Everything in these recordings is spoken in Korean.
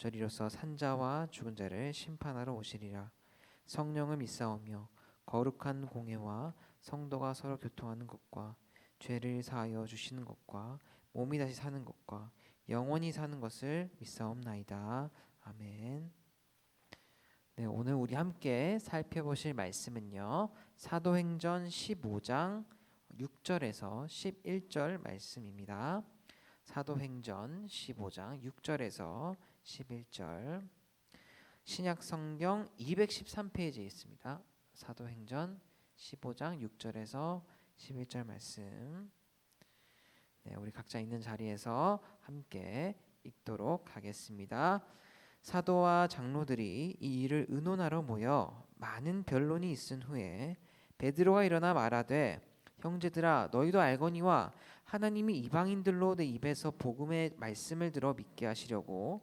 저리로서 산자와 죽은 자를 심판하러 오시리라 성령을 믿사오며 거룩한 공예와 성도가 서로 교통하는 것과 죄를 사하여 주시는 것과 몸이 다시 사는 것과 영원히 사는 것을 믿사옵나이다 아멘. 네, 오늘 우리 함께 살펴보실 말씀은요. 사도행전 15장 6절에서 11절 말씀입니다. 사도행전 15장 6절에서 11절 신약 성경 213페이지에 있습니다. 사도행전 15장 6절에서 11절 말씀. 네, 우리 각자 있는 자리에서 함께 읽도록 하겠습니다. 사도와 장로들이 이 일을 의논하러 모여 많은 변론이 있은 후에 베드로가 일어나 말하되 형제들아 너희도 알거니와 하나님이 이방인들로 내 입에서 복음의 말씀을 들어 믿게 하시려고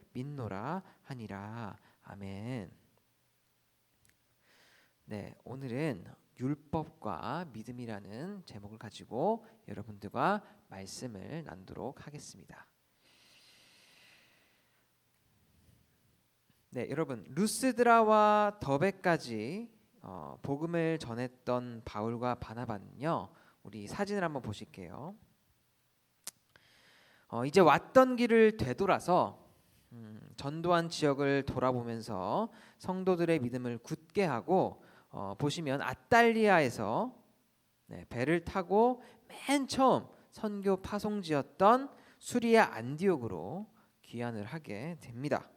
믿노라 하니라 아멘. 네, 오늘은 율법과 믿음이라는 제목을 가지고 여러분들과 말씀을 나누도록 하겠습니다. 네, 여러분 루스드라와 더베까지 어, 복음을 전했던 바울과 바나바는요. 우리 사진을 한번 보실게요. 어, 이제 왔던 길을 되돌아서 음, 전도한 지역을 돌아보면서 성도들의 믿음을 굳게 하고 어, 보시면 아탈리아에서 네, 배를 타고 맨 처음 선교 파송지였던 수리아 안디옥으로 귀환을 하게 됩니다.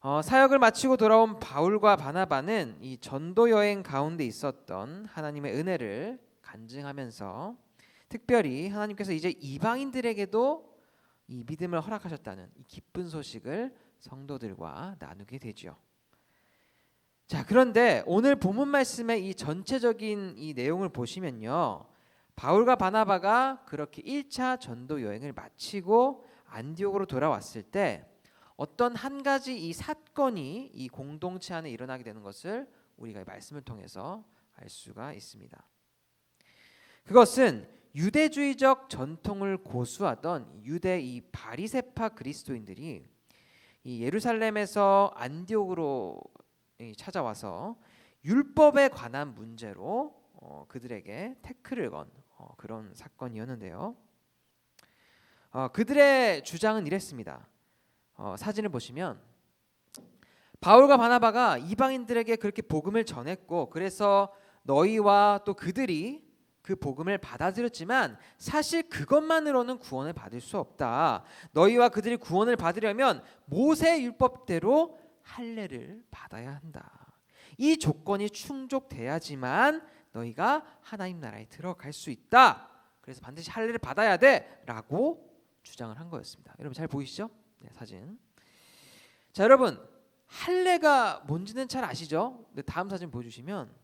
어, 사역을 마치고 돌아온 바울과 바나바는 이 전도 여행 가운데 있었던 하나님의 은혜를 간증하면서 특별히 하나님께서 이제 이방인들에게도 이 믿음을 허락하셨다는 이 기쁜 소식을 성도들과 나누게 되죠. 자, 그런데 오늘 본문 말씀의 이 전체적인 이 내용을 보시면요. 바울과 바나바가 그렇게 1차 전도 여행을 마치고 안디옥으로 돌아왔을 때 어떤 한 가지 이 사건이 이 공동체 안에 일어나게 되는 것을 우리가 이 말씀을 통해서 알 수가 있습니다. 그것은 유대주의적 전통을 고수하던 유대 이 바리세파 그리스도인들이 이 예루살렘에서 안디옥으로 찾아와서 율법에 관한 문제로 어, 그들에게 태클을 건 어, 그런 사건이었는데요. 어, 그들의 주장은 이랬습니다. 어, 사진을 보시면 바울과 바나바가 이방인들에게 그렇게 복음을 전했고 그래서 너희와 또 그들이 그 복음을 받아들였지만 사실 그것만으로는 구원을 받을 수 없다. 너희와 그들이 구원을 받으려면 모세 율법대로 할례를 받아야 한다. 이 조건이 충족돼야지만 너희가 하나님 나라에 들어갈 수 있다. 그래서 반드시 할례를 받아야 돼라고 주장을 한 거였습니다. 여러분 잘 보이시죠? 네, 사진. 자, 여러분 할례가 뭔지는 잘 아시죠? 네, 다음 사진 보여주시면 네,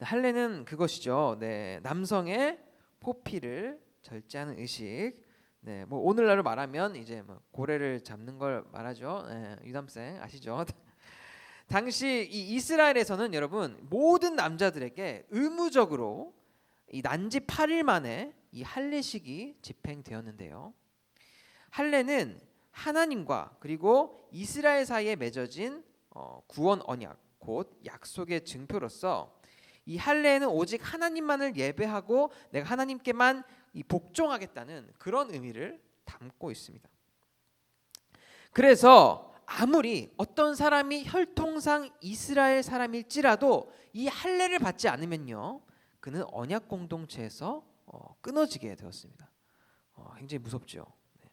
할례는 그것이죠. 네, 남성의 포피를 절제하는 의식. 네, 뭐 오늘날로 말하면 이제 뭐 고래를 잡는 걸 말하죠. 네, 유담생 아시죠? 당시 이 이스라엘에서는 여러분 모든 남자들에게 의무적으로 이 난지 8일 만에 이 할례식이 집행되었는데요. 할례는 하나님과 그리고 이스라엘 사이에 맺어진 어, 구원 언약 곧 약속의 증표로서 이 할례는 오직 하나님만을 예배하고 내가 하나님께만 이 복종하겠다는 그런 의미를 담고 있습니다. 그래서 아무리 어떤 사람이 혈통상 이스라엘 사람일지라도 이 할례를 받지 않으면요, 그는 언약 공동체에서 어, 끊어지게 되었습니다. 어, 굉장히 무섭죠. 네.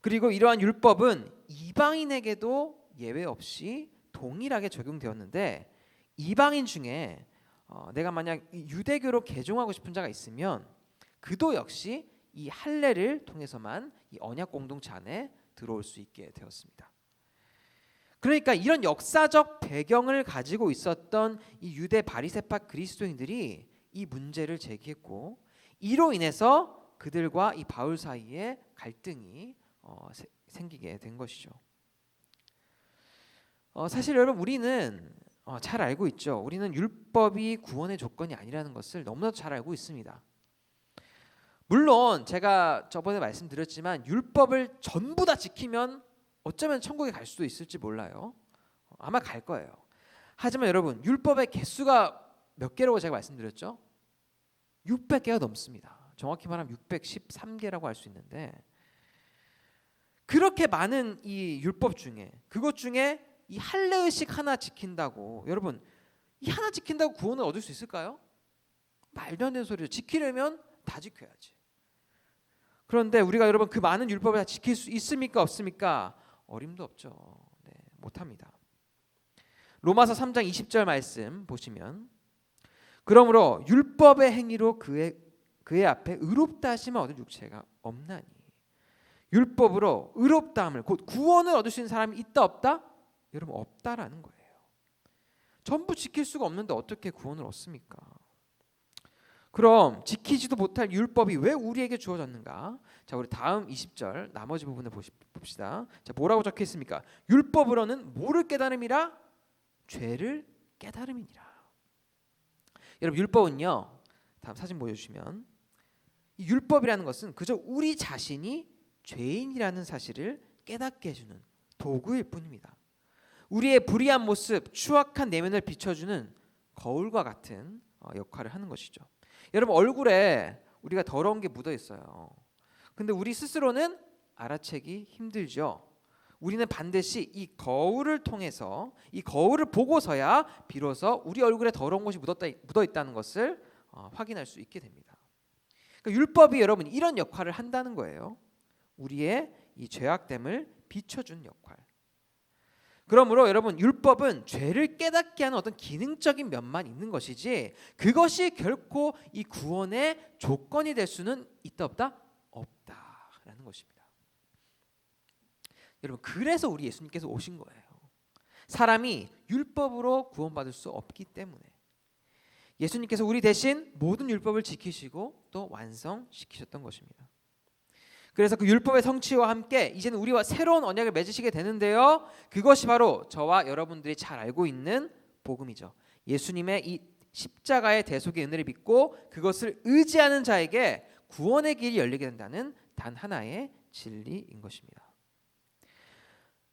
그리고 이러한 율법은 이방인에게도 예외 없이 동일하게 적용되었는데 이방인 중에 어, 내가 만약 이 유대교로 개종하고 싶은 자가 있으면 그도 역시 이 할례를 통해서만 이 언약 공동체 안에 들어올 수 있게 되었습니다. 그러니까 이런 역사적 배경을 가지고 있었던 이 유대 바리새파 그리스도인들이 이 문제를 제기했고 이로 인해서 그들과 이 바울 사이에 갈등이 어, 세- 생기게 된 것이죠. 어, 사실 여러분 우리는 어, 잘 알고 있죠. 우리는 율법이 구원의 조건이 아니라는 것을 너무나도 잘 알고 있습니다. 물론 제가 저번에 말씀드렸지만 율법을 전부 다 지키면 어쩌면 천국에 갈 수도 있을지 몰라요. 어, 아마 갈 거예요. 하지만 여러분 율법의 개수가 몇 개라고 제가 말씀드렸죠? 600개가 넘습니다. 정확히 말하면 613개라고 할 수 있는데 그렇게 많은 이 율법 중에 그것 중에 이 할례 의식 하나 지킨다고 여러분 이 하나 지킨다고 구원을 얻을 수 있을까요? 말도 안 되는 소리죠. 지키려면 다 지켜야지. 그런데 우리가 여러분 그 많은 율법을 다 지킬 수 있습니까 없습니까? 어림도 없죠. 네, 못합니다. 로마서 3장 20절 말씀 보시면 그러므로 율법의 행위로 그의 그의 앞에 의롭다 하심을 얻을 육체가 없나니 율법으로 의롭다함을 곧 구원을 얻을 수 있는 사람이 있다 없다? 여러분 없다라는 거예요. 전부 지킬 수가 없는데 어떻게 구원을 얻습니까? 그럼 지키지도 못할 율법이 왜 우리에게 주어졌는가? 자, 우리 다음 20절 나머지 부분을 봅시다. 자, 뭐라고 적혀 있습니까? 율법으로는 뭐를 깨달음이라? 죄를 깨달음이니라. 여러분 율법은요. 다음 사진 보여 주시면 이 율법이라는 것은 그저 우리 자신이 죄인이라는 사실을 깨닫게 해 주는 도구일 뿐입니다. 우리의 불의한 모습, 추악한 내면을 비춰주는 거울과 같은 어, 역할을 하는 것이죠. 여러분 얼굴에 우리가 더러운 게 묻어 있어요. 근데 우리 스스로는 알아채기 힘들죠. 우리는 반드시 이 거울을 통해서 이 거울을 보고서야 비로소 우리 얼굴에 더러운 것이 묻었다, 묻어 있다는 것을 어, 확인할 수 있게 됩니다. 그러니까 율법이 여러분 이런 역할을 한다는 거예요. 우리의 이 죄악됨을 비춰준 역할. 그러므로 여러분 율법은 죄를 깨닫게 하는 어떤 기능적인 면만 있는 것이지 그것이 결코 이 구원의 조건이 될 수는 있다 없다 없다라는 것입니다. 여러분 그래서 우리 예수님께서 오신 거예요. 사람이 율법으로 구원받을 수 없기 때문에 예수님께서 우리 대신 모든 율법을 지키시고 또 완성시키셨던 것입니다. 그래서 그 율법의 성취와 함께 이제는 우리와 새로운 언약을 맺으시게 되는데요. 그것이 바로 저와 여러분들이 잘 알고 있는 복음이죠. 예수님의 이 십자가의 대속의 은혜를 믿고 그것을 의지하는 자에게 구원의 길이 열리게 된다는 단 하나의 진리인 것입니다.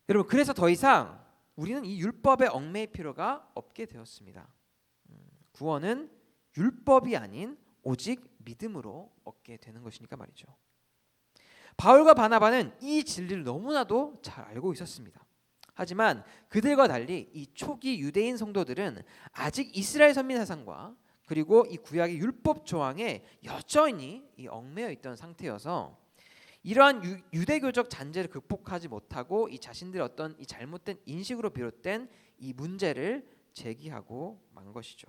여러분 그래서 더 이상 우리는 이 율법에 얽매일 필요가 없게 되었습니다. 음, 구원은 율법이 아닌 오직 믿음으로 얻게 되는 것이니까 말이죠. 바울과 바나바는 이 진리를 너무나도 잘 알고 있었습니다. 하지만 그들과 달리 이 초기 유대인 성도들은 아직 이스라엘 선민 사상과 그리고 이 구약의 율법 조항에 여전히 이 얽매여 있던 상태여서 이러한 유, 유대교적 잔재를 극복하지 못하고 이 자신들의 어떤 이 잘못된 인식으로 비롯된 이 문제를 제기하고 만 것이죠.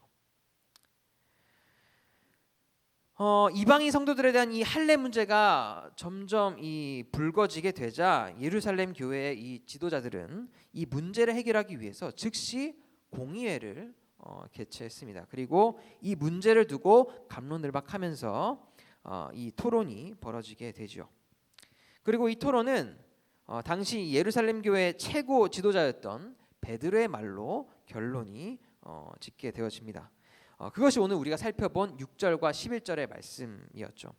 어, 이방인 성도들에 대한 이 할례 문제가 점점 이 불거지게 되자 예루살렘 교회의 이 지도자들은 이 문제를 해결하기 위해서 즉시 공의회를 어, 개최했습니다. 그리고 이 문제를 두고 감론을박하면서 어, 이 토론이 벌어지게 되죠. 그리고 이 토론은 어, 당시 예루살렘 교회 최고 지도자였던 베드로의 말로 결론이 어, 짓게 되어집니다. 어, 그것이 오늘 우리가 살펴본 6절과 11절의 말씀이었죠.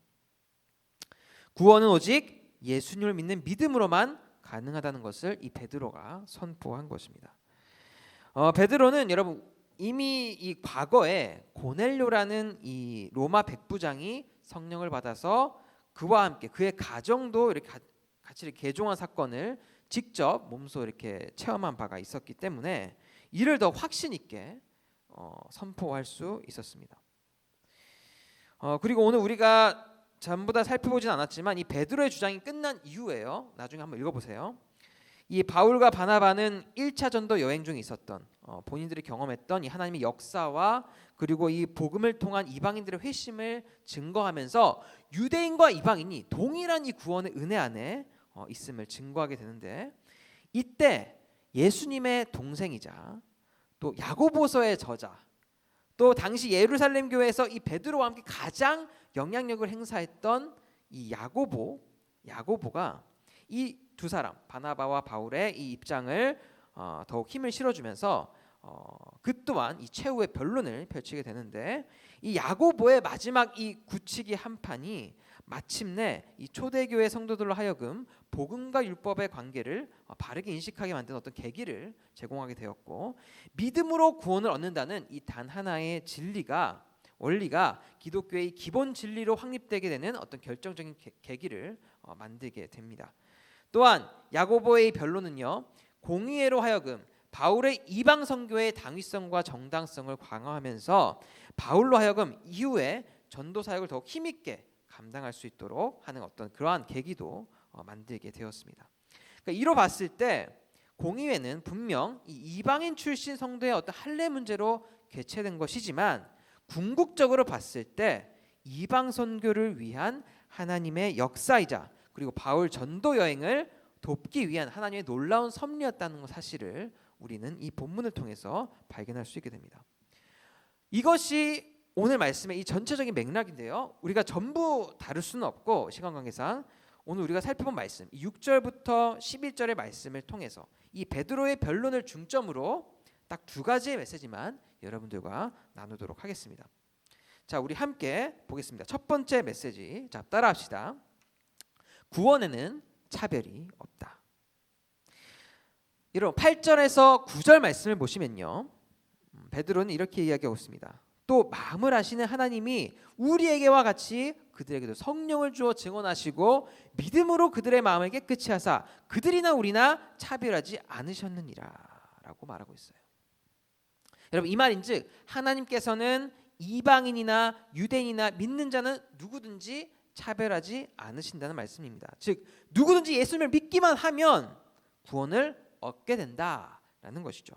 구원은 오직 예수님을 믿는 믿음으로만 가능하다는 것을 이 베드로가 선포한 것입니다. 어, 베드로는 여러분 이미 이 과거에 고넬료라는 이 로마 백부장이 성령을 받아서 그와 함께 그의 가정도 이렇게 가, 같이 개종한 사건을 직접 몸소 이렇게 체험한 바가 있었기 때문에 이를 더 확신 있게 어, 선포할 수 있었습니다. 어, 그리고 오늘 우리가 전부 다 살펴보진 않았지만 이 베드로의 주장이 끝난 이후에요. 나중에 한번 읽어보세요. 이 바울과 바나바는 1차 전도 여행 중에 있었던 어, 본인들이 경험했던 이 하나님의 역사와 그리고 이 복음을 통한 이방인들의 회심을 증거하면서 유대인과 이방인이 동일한 이 구원의 은혜 안에 어, 있음을 증거하게 되는데 이때 예수님의 동생이자 또 야고보서의 저자 또 당시 예루살렘 교회에서 이 베드로와 함께 가장 영향력을 행사했던 이 야고보 야고보가 이 두 사람 바나바와 바울의 이 입장을 어, 더욱 힘을 실어주면서 어, 그 또한 이 최후의 변론을 펼치게 되는데 이 야고보의 마지막 이 굳히기 한 판이 마침내 이 초대교회 성도들로 하여금 복음과 율법의 관계를 어, 바르게 인식하게 만든 어떤 계기를 제공하게 되었고 믿음으로 구원을 얻는다는 이 단 하나의 진리가 원리가 기독교의 기본 진리로 확립되게 되는 어떤 결정적인 계, 계기를 어, 만들게 됩니다. 또한 야고보의 변론은요 공의회로 하여금 바울의 이방 선교의 당위성과 정당성을 강화하면서 바울로 하여금 이후에 전도 사역을 더욱 힘있게 감당할 수 있도록 하는 어떤 그러한 계기도 어, 만들게 되었습니다. 그러니까 이로 봤을 때 공의회는 분명 이 이방인 출신 성도의 어떤 할례 문제로 개최된 것이지만 궁극적으로 봤을 때 이방 선교를 위한 하나님의 역사이자 그리고 바울 전도 여행을 돕기 위한 하나님의 놀라운 섭리였다는 사실을 우리는 이 본문을 통해서 발견할 수 있게 됩니다. 이것이 오늘 말씀의 이 전체적인 맥락인데요. 우리가 전부 다룰 수는 없고 시간 관계상 오늘 우리가 살펴본 말씀 6절부터 11절의 말씀을 통해서 이 베드로의 변론을 중점으로 딱 두 가지의 메시지만 여러분들과 나누도록 하겠습니다. 자, 우리 함께 보겠습니다. 첫 번째 메시지. 자, 따라합시다. 구원에는 차별이 없다. 여러분 8절에서 9절 말씀을 보시면요. 음, 베드로는 이렇게 이야기하고 있습니다. 또 마음을 아시는 하나님이 우리에게와 같이 그들에게도 성령을 주어 증언하시고 믿음으로 그들의 마음을 깨끗이 하사 그들이나 우리나 차별하지 않으셨느니라라고 말하고 있어요. 여러분 이 말인즉 하나님께서는 이방인이나 유대인이나 믿는 자는 누구든지 차별하지 않으신다는 말씀입니다. 즉 누구든지 예수님을 믿기만 하면 구원을 얻게 된다라는 것이죠.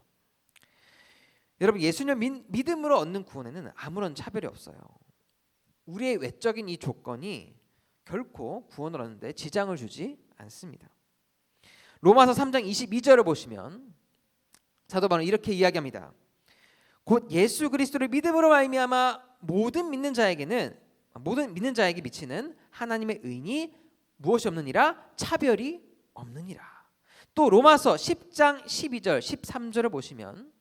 여러분 예수님 믿음으로 얻는 구원에는 아무런 차별이 없어요. 우리의 외적인 이 조건이 결코 구원을 얻는데 지장을 주지 않습니다. 로마서 3장 22절을 보시면 사도 바울은 이렇게 이야기합니다. 곧 예수 그리스도를 믿음으로 말미암아 모든 믿는 자에게는 모든 믿는 자에게 미치는 하나님의 의인이 무엇이 없느니라 차별이 없느니라. 또 로마서 10장 12절 13절을 보시면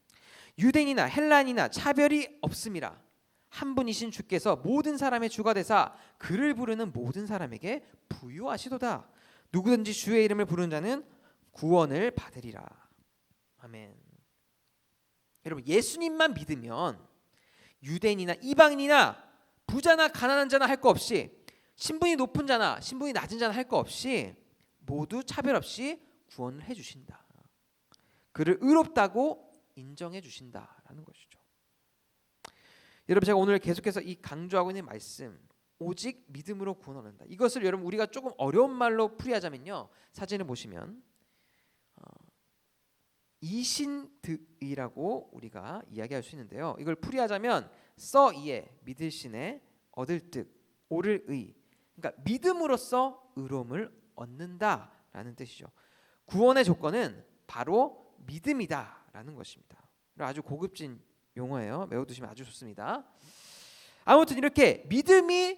유대인이나 헬란이나 차별이 없음이라 한 분이신 주께서 모든 사람의 주가 되사 그를 부르는 모든 사람에게 부유하시도다. 누구든지 주의 이름을 부르는 자는 구원을 받으리라. 아멘. 여러분 예수님만 믿으면 유대인이나 이방인이나 부자나 가난한 자나 할 거 없이 신분이 높은 자나 신분이 낮은 자나 할 거 없이 모두 차별 없이 구원을 해 주신다. 그를 의롭다고 인정해 주신다라는 것이죠. 여러분 제가 오늘 계속해서 이 강조하고 있는 말씀 오직 믿음으로 구원 얻는다. 이것을 여러분 우리가 조금 어려운 말로 풀이하자면요. 사진을 보시면 어, 이신득이라고 우리가 이야기할 수 있는데요. 이걸 풀이하자면 써이에 믿을 신에 얻을 득 오를 의 그러니까 믿음으로써 의로움을 얻는다라는 뜻이죠. 구원의 조건은 바로 믿음이다 라는 것입니다. 아주 고급진 용어예요. 외워두시면 아주 좋습니다. 아무튼 이렇게 믿음이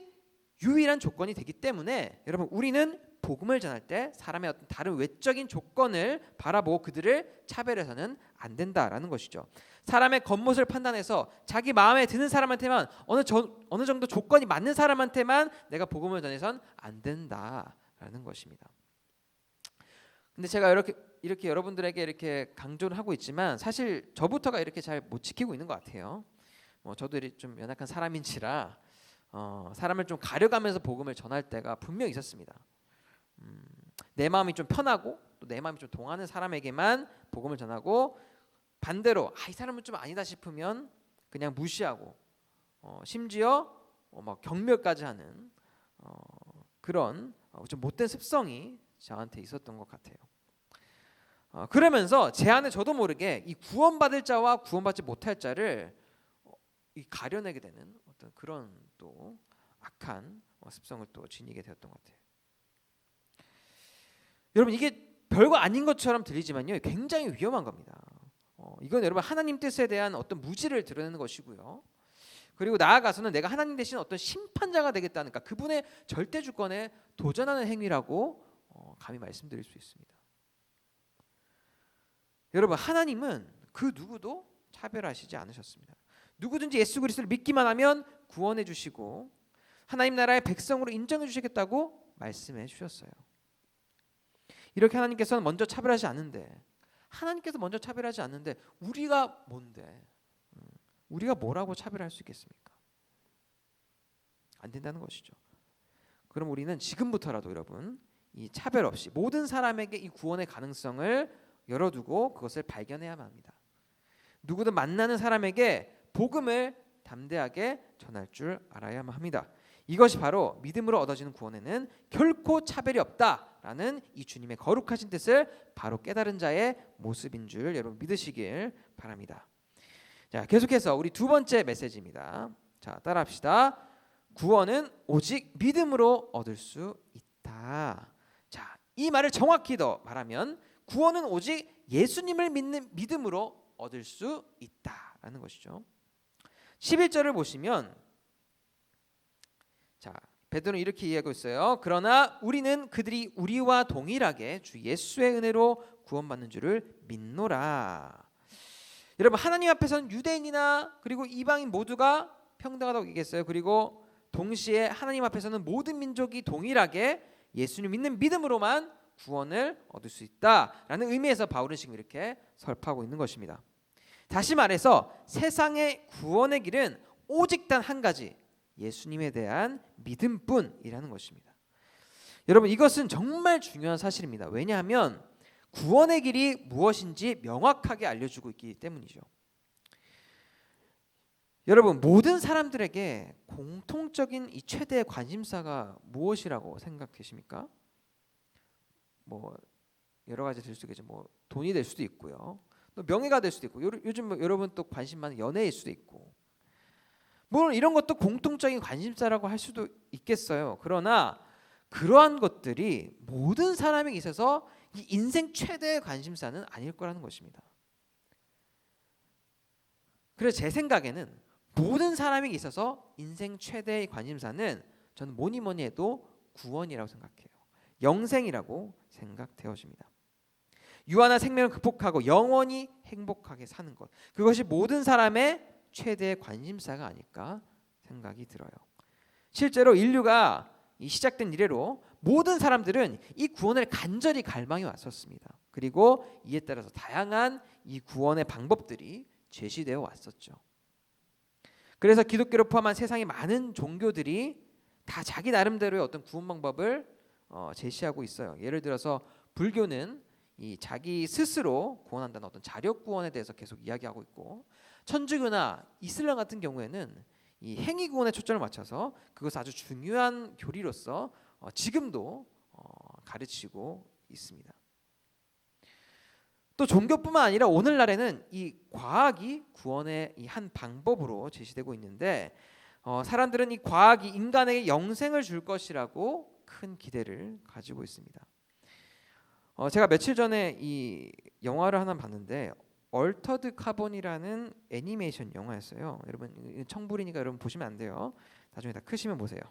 유일한 조건이 되기 때문에 여러분 우리는 복음을 전할 때 사람의 어떤 다른 외적인 조건을 바라보고 그들을 차별해서는 안 된다라는 것이죠. 사람의 겉모습을 판단해서 자기 마음에 드는 사람한테만 어느 저, 어느 정도 조건이 맞는 사람한테만 내가 복음을 전해선 안 된다라는 것입니다. 근데 제가 이렇게 이렇게 여러분들에게 이렇게 강조를 하고 있지만 사실 저부터가 이렇게 잘 못 지키고 있는 것 같아요. 뭐 저도 좀 연약한 사람인지라 어, 사람을 좀 가려가면서 복음을 전할 때가 분명 있었습니다. 음, 내 마음이 좀 편하고 또 내 마음이 좀 동하는 사람에게만 복음을 전하고 반대로 아, 이 사람은 좀 아니다 싶으면 그냥 무시하고 어, 심지어 어, 막 경멸까지 하는 어, 그런 어, 좀 못된 습성이 저한테 있었던 것 같아요. 어, 그러면서 제 안에 저도 모르게 이 구원받을 자와 구원받지 못할 자를 어, 이 가려내게 되는 어떤 그런 또 악한 어, 습성을 또 지니게 되었던 것 같아요. 여러분 이게 별거 아닌 것처럼 들리지만요, 굉장히 위험한 겁니다. 어, 이건 여러분 하나님 뜻에 대한 어떤 무지를 드러내는 것이고요. 그리고 나아가서는 내가 하나님 대신 어떤 심판자가 되겠다는 까 그분의 절대 주권에 도전하는 행위라고 어, 감히 말씀드릴 수 있습니다. 여러분 하나님은 그 누구도 차별하시지 않으셨습니다. 누구든지 예수 그리스도를 믿기만 하면 구원해 주시고 하나님 나라의 백성으로 인정해 주시겠다고 말씀해 주셨어요. 이렇게 하나님께서는 먼저 차별하지 않는데 하나님께서 먼저 차별하지 않는데 우리가 뭔데? 음, 우리가 뭐라고 차별할 수 있겠습니까? 안 된다는 것이죠. 그럼 우리는 지금부터라도 여러분 이 차별 없이 모든 사람에게 이 구원의 가능성을 열어두고 그것을 발견해야만 합니다. 누구든 만나는 사람에게 복음을 담대하게 전할 줄 알아야만 합니다. 이것이 바로 믿음으로 얻어지는 구원에는 결코 차별이 없다라는 이 주님의 거룩하신 뜻을 바로 깨달은 자의 모습인 줄 여러분 믿으시길 바랍니다. 자, 계속해서 우리 두 번째 메시지입니다. 자, 따라합시다. 구원은 오직 믿음으로 얻을 수 있다. 자, 이 말을 정확히 더 말하면 구원은 오직 예수님을 믿는 믿음으로 얻을 수 있다라는 것이죠. 11절을 보시면 자, 베드로는 이렇게 이야기하고 있어요. 그러나 우리는 그들이 우리와 동일하게 주 예수의 은혜로 구원받는 줄을 믿노라. 여러분 하나님 앞에서는 유대인이나 그리고 이방인 모두가 평등하다고 얘기했어요. 그리고 동시에 하나님 앞에서는 모든 민족이 동일하게 예수님 믿는 믿음으로만 구원을 얻을 수 있다라는 의미에서 바울은 지금 이렇게 설파하고 있는 것입니다. 다시 말해서 세상의 구원의 길은 오직 단 한 가지 예수님에 대한 믿음뿐이라는 것입니다. 여러분 이것은 정말 중요한 사실입니다. 왜냐하면 구원의 길이 무엇인지 명확하게 알려주고 있기 때문이죠. 여러분 모든 사람들에게 공통적인 이 최대의 관심사가 무엇이라고 생각되십니까? 뭐 여러 가지 될 수 있겠죠. 뭐 돈이 될 수도 있고요. 또 명예가 될 수도 있고 요, 요즘 뭐 여러분 또 관심 많은 연애일 수도 있고 물론 이런 것도 공통적인 관심사라고 할 수도 있겠어요. 그러나 그러한 것들이 모든 사람에게 있어서 이 인생 최대의 관심사는 아닐 거라는 것입니다. 그래서 제 생각에는 모든 사람에게 있어서 인생 최대의 관심사는 저는 뭐니 뭐니 해도 구원이라고 생각해요. 영생이라고 생각되어집니다. 유한한 생명을 극복하고 영원히 행복하게 사는 것. 그것이 모든 사람의 최대의 관심사가 아닐까 생각이 들어요. 실제로 인류가 시작된 이래로 모든 사람들은 이 구원을 간절히 갈망해 왔었습니다. 그리고 이에 따라서 다양한 이 구원의 방법들이 제시되어 왔었죠. 그래서 기독교를 포함한 세상의 많은 종교들이 다 자기 나름대로의 어떤 구원 방법을 어, 제시하고 있어요. 예를 들어서 불교는 이 자기 스스로 구원한다는 어떤 자력 구원에 대해서 계속 이야기하고 있고 천주교나 이슬람 같은 경우에는 이 행위 구원에 초점을 맞춰서 그것을 아주 중요한 교리로서 어, 지금도 어, 가르치고 있습니다. 또 종교뿐만 아니라 오늘날에는 이 과학이 구원의 이 한 방법으로 제시되고 있는데 어, 사람들은 이 과학이 인간에게 영생을 줄 것이라고 큰 기대를 가지고 있습니다. 어, 제가 며칠 전에 이 영화를 하나 봤는데 얼터드 카본이라는 애니메이션 영화였어요. 여러분 청불이니까 여러분 보시면 안 돼요. 나중에 다 크시면 보세요.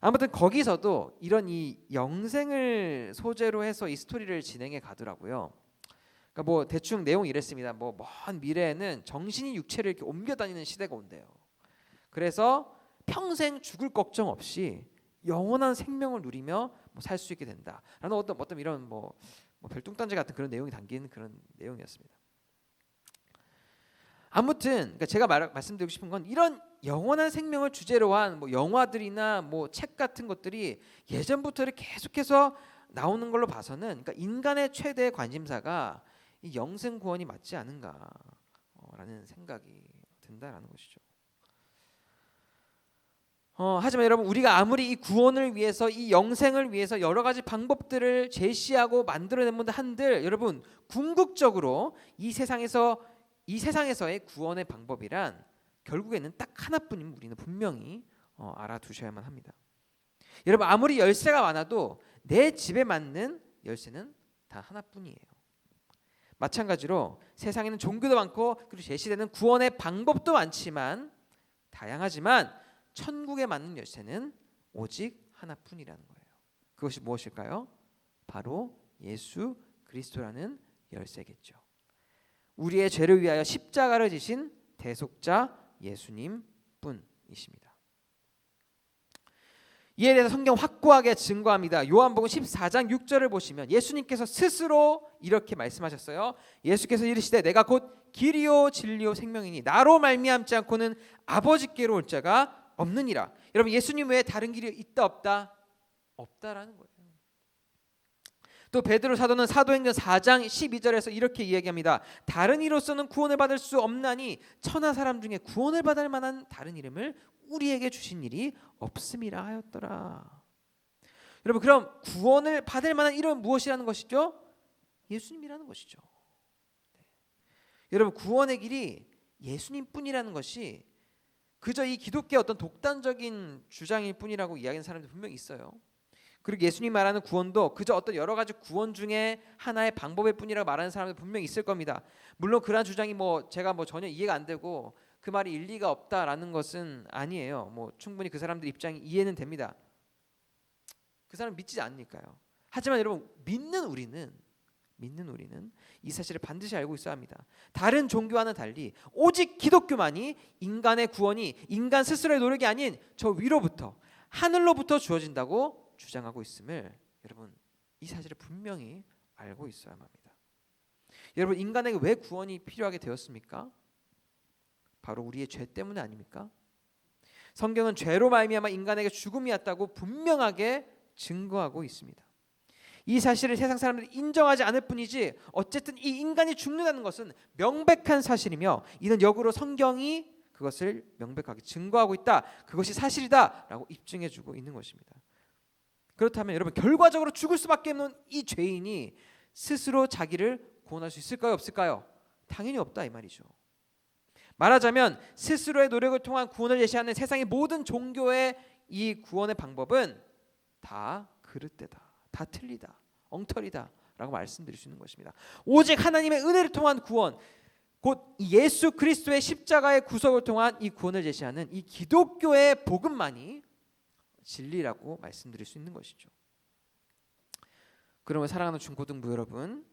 아무튼 거기서도 이런 이 영생을 소재로 해서 이 스토리를 진행해 가더라고요. 그러니까 뭐 대충 내용 이랬습니다. 뭐 먼 미래에는 정신이 육체를 이렇게 옮겨 다니는 시대가 온대요. 그래서 평생 죽을 걱정 없이 영원한 생명을 누리며 뭐 살 수 있게 된다라는 어떤 어떤 이런 뭐, 뭐 별뚱단지 같은 그런 내용이 담긴 그런 내용이었습니다. 아무튼 그러니까 제가 말, 말씀드리고 싶은 건 이런 영원한 생명을 주제로 한 뭐 영화들이나 뭐 책 같은 것들이 예전부터 계속해서 나오는 걸로 봐서는 그러니까 인간의 최대 관심사가 이 영생 구원이 맞지 않은가라는 생각이 든다라는 것이죠. 어, 하지만 여러분 우리가 아무리 이 구원을 위해서 이 영생을 위해서 여러 가지 방법들을 제시하고 만들어내면 한들 여러분 궁극적으로 이 세상에서 이 세상에서의 구원의 방법이란 결국에는 딱 하나뿐임 우리는 분명히 어, 알아두셔야만 합니다. 여러분 아무리 열쇠가 많아도 내 집에 맞는 열쇠는 다 하나뿐이에요. 마찬가지로 세상에는 종교도 많고 그리고 제시되는 구원의 방법도 많지만 다양하지만 천국에 맞는 열쇠는 오직 하나뿐이라는 거예요. 그것이 무엇일까요? 바로 예수 그리스도라는 열쇠겠죠. 우리의 죄를 위하여 십자가를 지신 대속자 예수님 뿐이십니다. 이에 대해서 성경 확고하게 증거합니다. 요한복음 14장 6절을 보시면 예수님께서 스스로 이렇게 말씀하셨어요. 예수께서 이르시되 내가 곧 길이요 진리요 생명이니 나로 말미암지 않고는 아버지께로 올 자가 없느니라. 여러분 예수님 외에 다른 길이 있다 없다? 없다라는 거예요. 또 베드로 사도는 사도행전 4장 12절에서 이렇게 이야기합니다. 다른 이로서는 구원을 받을 수 없나니 천하 사람 중에 구원을 받을 만한 다른 이름을 우리에게 주신 일이 없음이라 하였더라. 여러분 그럼 구원을 받을 만한 이름은 무엇이라는 것이죠? 예수님이라는 것이죠. 네. 여러분 구원의 길이 예수님뿐이라는 것이 그저 이 기독교 어떤 독단적인 주장일 뿐이라고 이야기하는 사람들 분명히 있어요. 그리고 예수님 말하는 구원도 그저 어떤 여러 가지 구원 중에 하나의 방법일 뿐이라고 말하는 사람들 분명히 있을 겁니다. 물론 그러한 주장이 뭐 제가 뭐 전혀 이해가 안 되고 그 말이 일리가 없다라는 것은 아니에요. 뭐 충분히 그 사람들 입장이 이해는 됩니다. 그 사람 믿지 않으니까요. 하지만 여러분 믿는 우리는 믿는 우리는 이 사실을 반드시 알고 있어야 합니다. 다른 종교와는 달리 오직 기독교만이 인간의 구원이 인간 스스로의 노력이 아닌 저 위로부터 하늘로부터 주어진다고 주장하고 있음을 여러분 이 사실을 분명히 알고 있어야만 합니다. 여러분 인간에게 왜 구원이 필요하게 되었습니까? 바로 우리의 죄 때문에 아닙니까? 성경은 죄로 말미암아 인간에게 죽음이 왔다고 분명하게 증거하고 있습니다. 이 사실을 세상 사람들이 인정하지 않을 뿐이지 어쨌든 이 인간이 죽는다는 것은 명백한 사실이며 이는 역으로 성경이 그것을 명백하게 증거하고 있다. 그것이 사실이다라고 입증해 주고 있는 것입니다. 그렇다면 여러분 결과적으로 죽을 수밖에 없는 이 죄인이 스스로 자기를 구원할 수 있을까요, 없을까요? 당연히 없다 이 말이죠. 말하자면 스스로의 노력을 통한 구원을 제시하는 세상의 모든 종교의 이 구원의 방법은 다 그릇되다, 다 틀리다, 엉터리다라고 말씀드릴 수 있는 것입니다. 오직 하나님의 은혜를 통한 구원, 곧 예수 그리스도의 십자가의 구속을 통한 이 구원을 제시하는 이 기독교의 복음만이 진리라고 말씀드릴 수 있는 것이죠. 그러면 사랑하는 중고등부 여러분,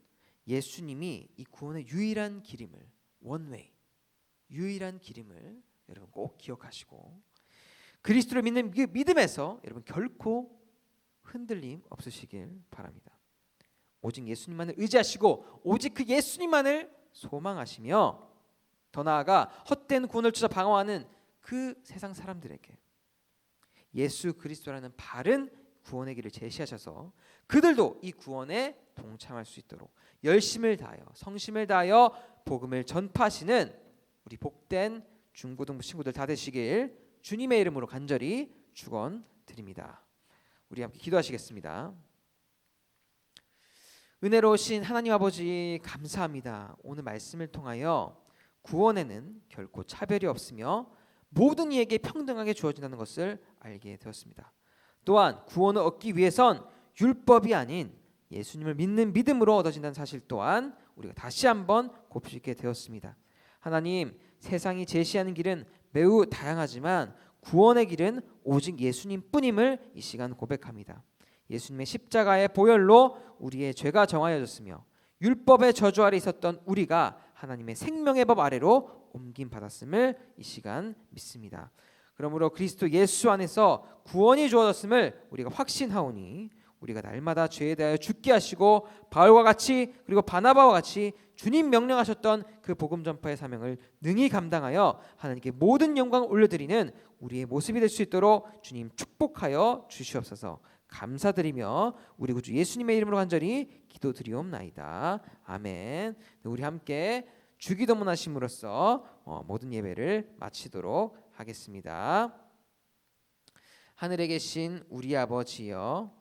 예수님이 이 구원의 유일한 길임을 원웨이 유일한 길임을 여러분 꼭 기억하시고 그리스도를 믿는 그 믿음에서 여러분 결코 흔들림 없으시길 바랍니다. 오직 예수님만을 의지하시고 오직 그 예수님만을 소망하시며 더 나아가 헛된 구원을 찾아 방황하는 그 세상 사람들에게 예수 그리스도라는 바른 구원의 길을 제시하셔서 그들도 이 구원에 동참할 수 있도록 열심을 다하여 성심을 다하여 복음을 전파하시는 우리 복된 중고등부 친구들 다 되시길 주님의 이름으로 간절히 축원드립니다. 우리 함께 기도하시겠습니다. 은혜로우신 하나님 아버지 감사합니다. 오늘 말씀을 통하여 구원에는 결코 차별이 없으며 모든 이에게 평등하게 주어진다는 것을 알게 되었습니다. 또한 구원을 얻기 위해선 율법이 아닌 예수님을 믿는 믿음으로 얻어진다는 사실 또한 우리가 다시 한번 곱씹게 되었습니다. 하나님, 세상이 제시하는 길은 매우 다양하지만 구원의 길은 오직 예수님뿐임을 이 시간 고백합니다. 예수님의 십자가의 보혈로 우리의 죄가 정하여졌으며 율법의 저주 아래 있었던 우리가 하나님의 생명의 법 아래로 옮김 받았음을 이 시간 믿습니다. 그러므로 그리스도 예수 안에서 구원이 주어졌음을 우리가 확신하오니 우리가 날마다 죄에 대하여 죽게 하시고 바울과 같이 그리고 바나바와 같이 주님 명령하셨던 그 복음 전파의 사명을 능히 감당하여 하나님께 모든 영광을 올려드리는 우리의 모습이 될 수 있도록 주님 축복하여 주시옵소서. 감사드리며 우리 구주 예수님의 이름으로 간절히 기도드리옵나이다. 아멘. 네, 우리 함께 주기도문 하심으로써 어, 모든 예배를 마치도록 하겠습니다. 하늘에 계신 우리 아버지여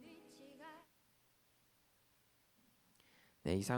네, 이상